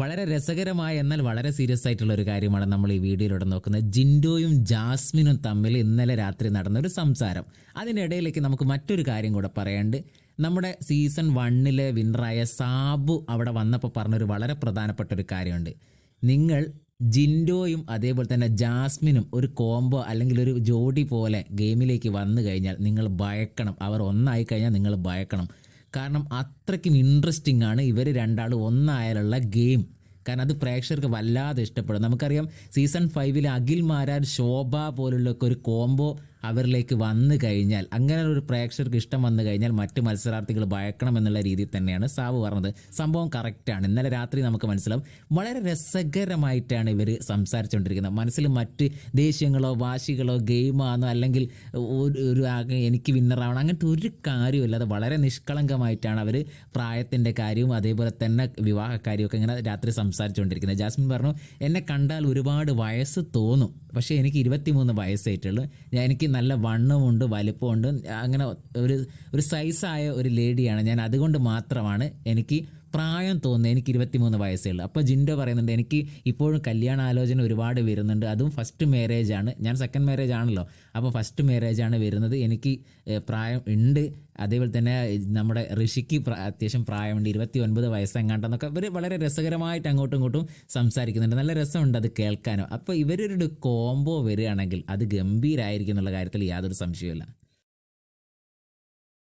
വളരെ രസകരമായ എന്നാൽ വളരെ സീരിയസ് ആയിട്ടുള്ള ഒരു കാര്യമാണ് നമ്മൾ ഈ വീഡിയോയിലൂടെ നോക്കുന്നത്. ജിൻഡോയും ജാസ്മിനും തമ്മിൽ ഇന്നലെ രാത്രി നടന്ന ഒരു സംസാരം. അതിനിടയിലേക്ക് നമുക്ക് മറ്റൊരു കാര്യം കൂടെ പറയാണ്ട് നമ്മുടെ സീസൺ വണ്ണിലെ വിന്നറായ സാബു അവിടെ വന്നപ്പോൾ പറഞ്ഞൊരു വളരെ പ്രധാനപ്പെട്ട ഒരു കാര്യമുണ്ട്. നിങ്ങൾ ജിൻഡോയും അതേപോലെ തന്നെ ജാസ്മിനും ഒരു കോംബോ അല്ലെങ്കിൽ ഒരു ജോഡി പോലെ ഗെയിമിലേക്ക് വന്നു കഴിഞ്ഞാൽ നിങ്ങൾ ഭയക്കണം. അവർ ഒന്നായി കഴിഞ്ഞാൽ നിങ്ങൾ ഭയക്കണം. കാരണം അത്രയ്ക്കും ഇൻട്രസ്റ്റിംഗ് ആണ് ഇവർ രണ്ടാളും ഒന്നായാലുള്ള ഗെയിം കാരണം അത് പ്രേക്ഷകർക്ക് വല്ലാതെ ഇഷ്ടപ്പെടും. നമുക്കറിയാം സീസൺ ഫൈവിൽ അഖിൽ മാരാർ ശോഭ പോലുള്ളൊക്കെ ഒരു കോംബോ അവരിലേക്ക് വന്നു കഴിഞ്ഞാൽ അങ്ങനെ ഒരു പ്രേക്ഷകർക്ക് ഇഷ്ടം വന്നു കഴിഞ്ഞാൽ മറ്റ് മത്സരാർത്ഥികൾ ഭയക്കണം എന്നുള്ള രീതിയിൽ തന്നെയാണ് സാബു പറഞ്ഞത്. സംഭവം കറക്റ്റാണ് ഇന്നലെ രാത്രി നമുക്ക് മനസ്സിലാവും. വളരെ രസകരമായിട്ടാണ് ഇവർ സംസാരിച്ചുകൊണ്ടിരിക്കുന്നത്. മനസ്സിൽ മറ്റ് ദേഷ്യങ്ങളോ വാശികളോ ഗെയിമാണോ അല്ലെങ്കിൽ ഒരു എനിക്ക് വിന്നറാവണം അങ്ങനത്തെ ഒരു കാര്യമില്ല അത് വളരെ നിഷ്കളങ്കമായിട്ടാണ് അവർ പ്രായത്തിന്റെ കാര്യവും അതേപോലെ തന്നെ വിവാഹ കാര്യമൊക്കെ ഇങ്ങനെ രാത്രി സംസാരിച്ചുകൊണ്ടിരിക്കുന്നത്. ജാസ്മിൻ പറഞ്ഞു എന്നെ കണ്ടാൽ ഒരുപാട് വയസ്സ് തോന്നും. പക്ഷേ എനിക്ക് ഇരുപത്തിമൂന്ന് വയസ്സായിട്ടുള്ളൂ. ഞാൻ എനിക്ക് നല്ല വണ്ണമുണ്ട് വലിപ്പമുണ്ട്. അങ്ങനെ ഒരു ഒരു സൈസായ ഒരു ലേഡിയാണ്. ഞാൻ അതുകൊണ്ട് മാത്രമാണ് എനിക്ക് പ്രായം തോന്നുന്നത് എനിക്ക് ഇരുപത്തിമൂന്ന് വയസ്സേ ഉള്ളൂ. അപ്പോൾ ജിൻഡോ പറയുന്നുണ്ട് എനിക്ക് ഇപ്പോഴും കല്യാണ ആലോചന ഒരുപാട് വരുന്നുണ്ട്. അതും ഫസ്റ്റ് മാരേജ് ആണ്. ഞാൻ സെക്കൻഡ് മാരേജ് ആണല്ലോ. അപ്പോൾ ഫസ്റ്റ് മാരേജ് ആണ് വരുന്നത്. എനിക്ക് പ്രായം ഉണ്ട്. അതേപോലെ തന്നെ നമ്മുടെ ഋഷിക്ക് അത്യാവശ്യം പ്രായമുണ്ട്. ഇരുപത്തി ഒൻപത് വയസ്സെങ്ങാണ്ടെന്നൊക്കെ ഇവർ വളരെ രസകരമായിട്ട് അങ്ങോട്ടും ഇങ്ങോട്ടും സംസാരിക്കുന്നുണ്ട്. നല്ല രസമുണ്ട് അത് കേൾക്കാനോ. അപ്പോൾ ഇവരൊരു കോംബോ വരികയാണെങ്കിൽ അത് ഗംഭീരായിരിക്കും എന്നുള്ള കാര്യത്തിൽ യാതൊരു സംശയവുമില്ല.